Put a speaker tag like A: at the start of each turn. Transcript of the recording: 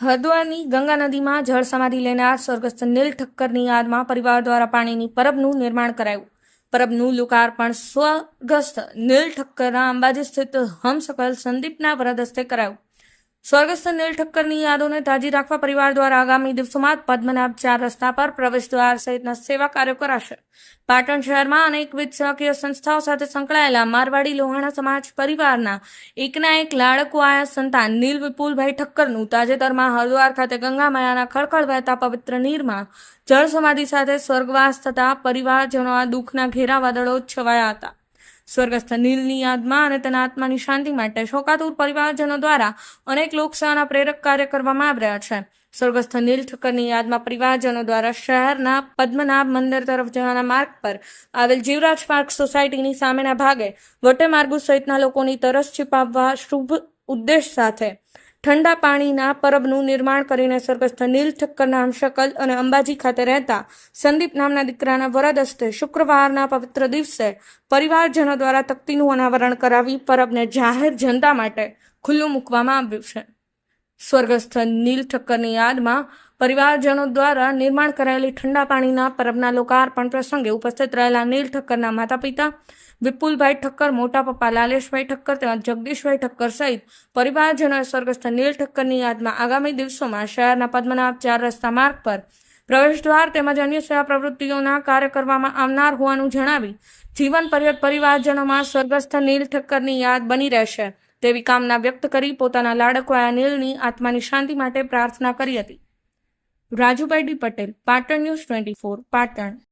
A: હરિદ્વારની ગંગા નદીમાં જળ સમાધિ લેનાર સ્વર્ગસ્થ નીલ ઠક્કરની યાદમાં પરિવાર દ્વારા પાણીની પરબનું નિર્માણ કરાયું. પરબનું લોકાર્પણ સ્વર્ગસ્થ નીલ ઠક્કરના અંબાજી સ્થિત હમસકલ સંદીપના વરદ હસ્તે કરાયું. સ્વર્ગસ્થ નીલ ઠક્કરની યાદોને તાજી રાખવા પરિવાર દ્વારા આગામી દિવસોમાં પદ્મનાભ ચાર રસ્તા પર પ્રવેશ દ્વાર સહિતના સેવા કાર્યો કરાશે. પાટણ શહેરમાં અનેકવિધ સેવાકીય સંસ્થાઓ સાથે સંકળાયેલા મારવાડી લોહાણા સમાજ પરિવારના એકના એક લાડકો આયા સંતાન નીલ વિપુલભાઈ ઠક્કરનું તાજેતરમાં હરિદ્વાર ખાતે ગંગા માયાના ખળખળ વહેતા પવિત્ર નીરમાં જળ સમાધિ સાથે સ્વર્ગવાસ થતા પરિવારજનો આ દુઃખના ઘેરા વાદળો છવાયા હતા. સ્વર્ગસ્થ નીલની યાદમાં અને તેના આત્માની શાંતિ માટે શોકાતુર પરિવારજનો દ્વારા અનેક લોકસેવાના પ્રેરક કાર્ય કરવામાં આવી રહ્યા છે. સ્વર્ગસ્થ નીલ ઠક્કરની યાદમાં પરિવારજનો દ્વારા શહેરના પદ્મનાભ મંદિર તરફ જવાના માર્ગ પર આવેલ જીવરાજ પાર્ક સોસાયટીની સામેના ભાગે વટે માર્ગો સહિતના લોકોની તરસ છીપાવવા શુભ ઉદ્દેશ સાથે ઠંડા પાણીના પરબનું નિર્માણ કરીને સ્વર્ગસ્થ નીલ ઠક્કરના હમશકલ અને અંબાજી ખાતે રહેતા સંદીપ નામના દીકરાના વરદ હસ્તે શુક્રવારના પવિત્ર દિવસે પરિવારજનો દ્વારા તકતીનું અનાવરણ કરાવી પરબને જાહેર જનતા માટે ખુલ્લું મૂકવામાં આવ્યું છે. સ્વર્ગસ્થ નીલ ઠક્કરની યાદમાં પરિવારજનો દ્વારા નિર્માણ કરાયેલી ઠંડા પાણીના પરબના લોકાર્પણ પ્રસંગે ઉપસ્થિત રહેલા નીલ ઠક્કરના માતા પિતા વિપુલભાઈ ઠક્કર, મોટા પપ્પા લાલેશભાઈ ઠક્કર તેમજ જગદીશભાઈ ઠક્કર સહિત પરિવારજનોએ સ્વર્ગસ્થ નીલ ઠક્કરની યાદમાં આગામી દિવસોમાં શહેરના પદ્મનાભ ચાર રસ્તા માર્ગ પર પ્રવેશ દ્વાર તેમજ અન્ય સેવા પ્રવૃત્તિઓના કાર્ય કરવામાં આવનાર હોવાનું જણાવી જીવન પર્યત પરિવારજનોમાં સ્વર્ગસ્થ નીલ ઠક્કરની યાદ બની રહેશે. તેવી કામના વ્યક્ત કરી પોતાના લાડકવાયા અનિલની આત્માની શાંતિ માટે પ્રાર્થના કરી હતી. Rajubhai D Patel, Patan news twenty four, Patan.